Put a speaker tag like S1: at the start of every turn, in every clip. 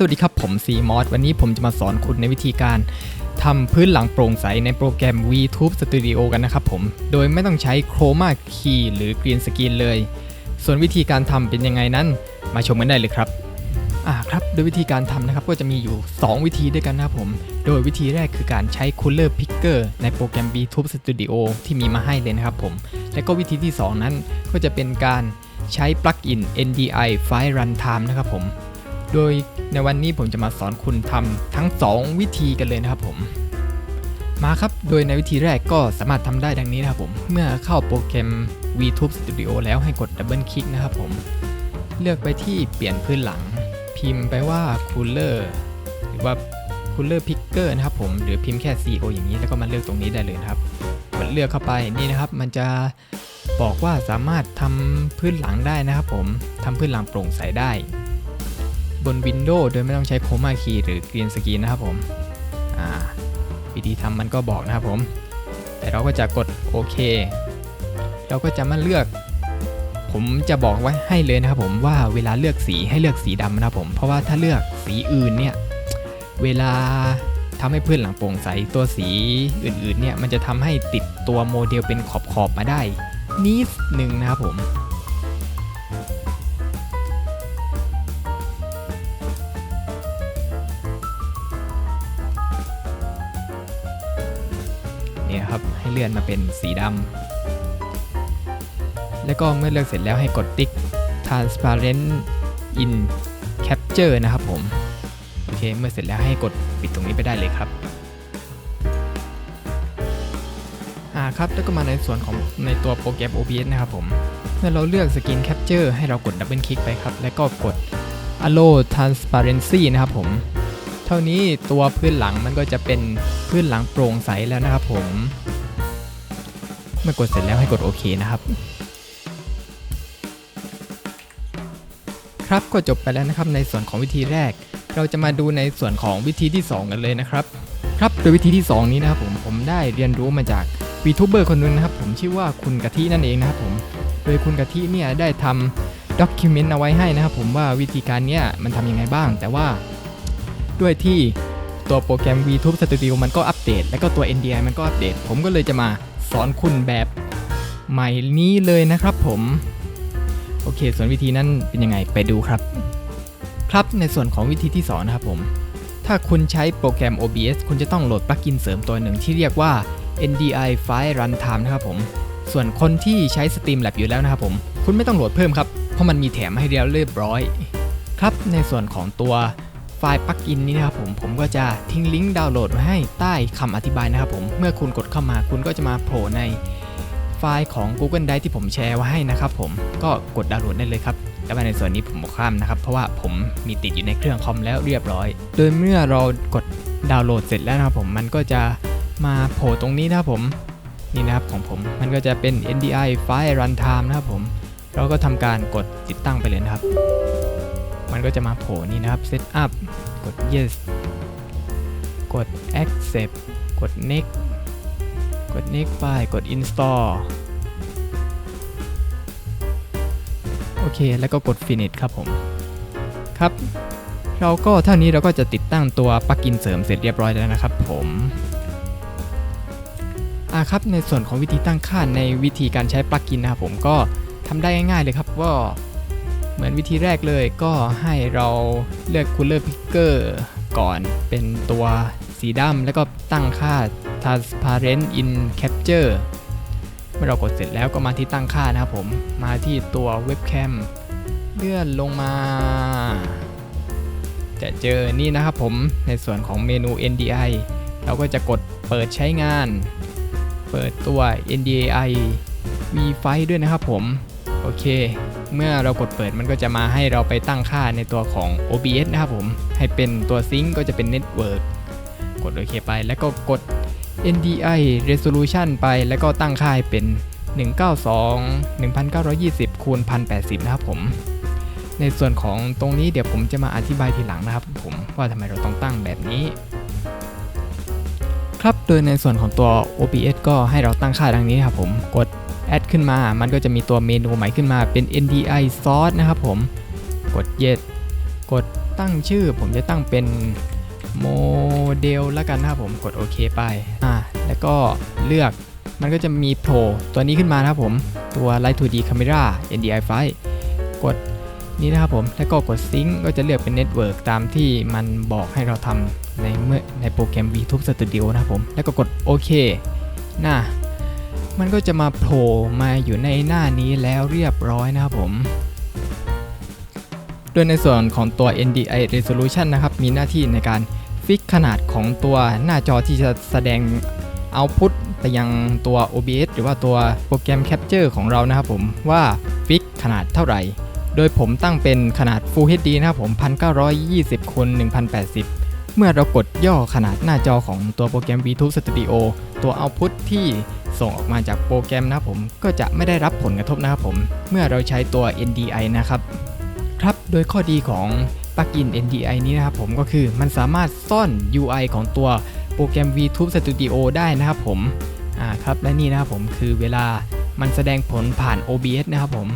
S1: สวัสดีครับผม c m o d วันนี้ผมจะมาสอนคุณในวิธีการทำพื้นหลังโปร่งใสในโปรแกรม VTube Studio กันนะครับผม โดยไม่ต้องใช้ Chroma Key หรือ Green Screen เลย ส่วนวิธีการทำเป็นยังไงนั้น มาชมกันได้เลยครับอ่าครับ โดยวิธีการทำนะครับก็จะมีอยู่ 2 วิธีด้วยกันนะครับผม โดยวิธีแรกคือการใช้ Cooler Picker ในโปรแกรม VTube Studio ที่มีมาให้เลยนะครับผม และก็วิธีที่ 2 นั้นก็จะเป็นการใช้ปลั๊กอิน NDI File Runtime นะครับผม โดยในวันนี้ผมจะมาสอนคุณทำทั้ง 2 วิธีกันเลยนะครับผม มาครับ โดยในวิธีแรกก็สามารถทำได้ดังนี้นะครับผม เมื่อเข้าโปรแกรม VTube Studio แล้วให้กดดับเบิลคลิกนะครับผม เลือกไปที่เปลี่ยนพื้นหลัง พิมพ์ไปว่า Cooler หรือว่า Cooler Picker นะครับผม หรือพิมพ์แค่ CO อย่างนี้แล้วก็มาเลือกตรงนี้ได้เลยครับกดเลือกเข้าไปนี่นะครับ มันจะบอกว่าสามารถทำพื้นหลังได้นะครับผมทำพื้นหลังโปร่งใสได้ บน Windows โดยไม่ต้องใช้ Chroma Key หรือ Green Screen นะครับผมวิธีทำมันก็บอกนะครับผม แต่เราก็จะกดโอเค เราก็จะมาเลือก ผมจะบอกไว้ให้เลยนะครับผมว่าเวลาเลือกสีให้เลือกสีดำนะครับผม เพราะว่าถ้าเลือกสีอื่นเนี่ย เวลาทำให้พื้นหลังโปร่งใสตัวสีอื่นๆเนี่ยมันจะทำให้ติดตัวโมเดลเป็นขอบๆมาได้นิดหนึ่งนะครับผม นี่ยครับให้เลื่อนมาเป็นสีดำแล้วก็เมื่อเลือกเสร็จแล้วให้กดติ๊ก transparent in capture นะครับผมโอเคเมื่อเสร็จแล้วให้กดปิดตรงนี้ไปได้เลยครับอ่าครับแล้วก็มาในส่วนของในตัวโปรแกรม OBS นะครับผมเมื่อเราเลือก Skin Capture ให้เรากดดับเบิลคลิกไปครับ แล้วก็กด Allow Transparency นะครับผม เท่านี้ตัวพื้นหลังมันก็จะเป็นพื้นหลังโปร่งใสแล้วนะครับผมเมื่อกดเสร็จแล้วให้กดโอเคนะครับ ครับก็จบไปแล้วนะครับในส่วนของวิธีแรก เราจะมาดูในส่วนของวิธีที่ 2 กันเลยนะครับ ครับโดยวิธีที่ 2 นี้นะครับผมผมได้เรียนรู้มาจากวีทูเบอร์คนหนึงนะครับ ผมชื่อว่าคุณกะทินั่นเองนะครับผมโดยคุณกะทิเนี่ยได้ทำด็อกิเมนต์เอาไว้ให้นะครับผมว่าวิธีการเนี้ยมันทำยังไงบ้าง แต่ว่า ด้วยที่ตัวโปรแกรม VTube Studio มันก็อัปเดต แล้วก็ตัว NDI มันก็อัปเดต ผมก็เลยจะมาสอนคุณแบบใหม่นี้เลยนะครับผม โอเค ส่วนวิธีนั้นเป็นยังไงไปดูครับ ครับในส่วนของวิธีที่สอนนะครับผม ถ้าคุณใช้โปรแกรม OBS คุณจะต้องโหลดปลั๊กอินเสริมตัวหนึ่งที่เรียกว่า NDI File Runtime นะครับผม ส่วนคนที่ใช้ Streamlab อยู่แล้วนะครับผม คุณไม่ต้องโหลดเพิ่มครับ เพราะมันมีแถมให้เรียบร้อย ครับในส่วนของตัว ไฟล์ปลั๊กอินนี้นะครับผมผมก็จะทิ้งลิงก์ดาวน์โหลดไว้ให้ใต้คำอธิบายนะครับผมเมื่อคุณกดเข้ามาคุณก็จะมาโผล่ในไฟล์ของ Google Drive ที่ผมแชร์ไว้ให้นะครับผมก็กดดาวน์โหลดได้เลยครับแต่ว่าในส่วนนี้ผมบอกข้ามนะครับเพราะว่าผมมีติดอยู่ในเครื่องคอมแล้วเรียบร้อย โดยเมื่อเรากดดาวน์โหลดเสร็จแล้วนะครับผมมันก็จะมาโผล่ตรงนี้นะครับผมนี่นะครับของผมมันก็จะเป็น NDI File Runtime นะครับผม เราก็ทำการกดติดตั้งไปเลยนะครับ มันก็จะมาโผล่นี่นะครับ set up กด yes กด accept กด next กด next file กด install โอเค แล้วก็กด finish ครับผม ครับ เราก็เท่านี้เราก็จะติดตั้งตัวปลั๊กอินเสริมเสร็จเรียบร้อยแล้วนะครับผมอ่าครับในส่วนของวิธีตั้งค่าในวิธีการใช้ปลั๊กอินนะครับผมก็ทำได้ง่ายๆเลยครับว่า เหมือนวิธีแรกเลยก็ให้เราเลือก Cooler Picker ก่อนเป็นตัวสีดำแล้วก็ตั้งค่า Transparent in Capture เมื่อเรากดเสร็จแล้วก็มาที่ตั้งค่านะครับผม มาที่ตัวเว็บแคมเลื่อนลงมา จะเจอนี่นะครับผมในส่วนของเมนู NDI เราก็จะกดเปิดใช้งาน เปิดตัว NDI V-File ด้วยนะครับผม โอเค เมื่อเรากดเปิดมันก็จะมาให้เราไปตั้งค่าในตัวของ OBS นะครับผม ให้เป็นตัวซิงก็จะเป็น Network กดโอเคไป แล้วก็กด NDI Resolution ไป แล้วก็ตั้งค่าให้เป็น 192 1920คูณ1080 นะครับผม ในส่วนของตรงนี้เดี๋ยวผมจะมาอธิบายทีหลังนะครับผมว่าทำไมเราต้องตั้งแบบนี้ครับ โดยในส่วนของตัว OBS ก็ให้เราตั้งค่าดังนี้ครับผม กด แอดขึ้นมา มันก็จะมีตัวเมนูใหม่ขึ้นมาเป็น NDI Source นะครับผม กด Yes กดตั้งชื่อ ผมจะตั้งเป็นโมเดลแล้วกันนะครับผมกดโอเคไป อ่า แล้วก็เลือก มันก็จะมีโผล่ตัวนี้ขึ้นมานะครับผม ตัว Light 2D Camera NDI ไฟกดนี้นะครับผม แล้วก็กด Sync ก็จะเลือกเป็น Network ตามที่มันบอกให้เราทำในเมื่อในโปรแกรม VTube Studio นะครับผม แล้วก็กดโอเคน่ะ มันก็จะมาโผล่มาอยู่ในหน้านี้แล้วเรียบร้อยนะครับผม โดยในส่วนของตัว NDI resolution นะครับ มีหน้าที่ในการฟิกขนาดของตัวหน้าจอที่จะแสดง output ไปยังตัว OBS หรือว่าตัวโปรแกรม Capture ของเรานะครับผมว่าฟิกขนาดเท่าไหร่ โดยผมตั้งเป็นขนาด Full HD นะครับผม 1920คูณ1080 เมื่อเรากดย่อขนาดหน้าจอของตัวโปรแกรม VTube Studio ตัว output ที่ ส่งออกมาจากโปรแกรมนะครับผมก็จะไม่ได้รับผลกระทบนะครับผม เมื่อเราใช้ตัว NDI นะครับครับโดยข้อดีของปลั๊กอิน NDI นี้นะครับผมก็คือมันสามารถซ่อน UI ของตัวโปรแกรม VTube Studio ได้นะครับผมอ่าครับและนี่นะครับผมคือเวลามันแสดงผลผ่าน OBS นะครับผม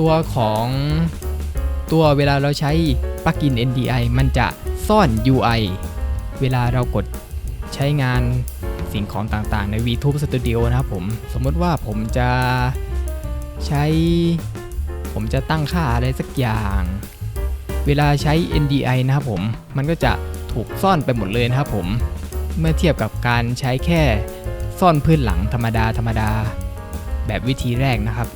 S1: ตัวของตัวเวลาเราใช้ปลั๊กอิน NDI มันจะซ่อน UI เวลาเรากดใช้งาน สิ่งของต่างๆ ใน VTube Studio นะครับผม สมมติว่าผมจะใช้ ผมจะตั้งค่าอะไรสักอย่าง เวลาใช้ NDI นะครับผม มันก็จะถูกซ่อนไปหมดเลยนะครับผม เมื่อเทียบกับการใช้แค่ซ่อนพื้นหลังธรรมดาธรรมดา แบบวิธีแรกนะครับ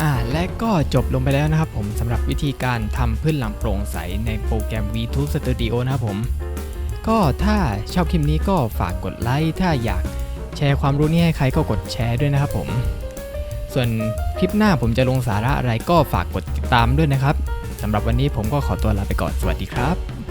S1: อ่าและก็จบลงไปแล้วนะครับผมสำหรับวิธีการทำพื้นหลังโปร่งใสในโปรแกรม VTube Studio นะครับผม ก็ถ้าชอบคลิปนี้ก็ฝากกดไลค์ถ้าอยากแชร์ความรู้นี้ให้ใครก็กดแชร์ด้วยนะครับผม ส่วนคลิปหน้าผมจะลงสาระอะไรก็ฝากกดติดตามด้วยนะครับสำหรับวันนี้ผมก็ขอตัวลาไปก่อนสวัสดีครับ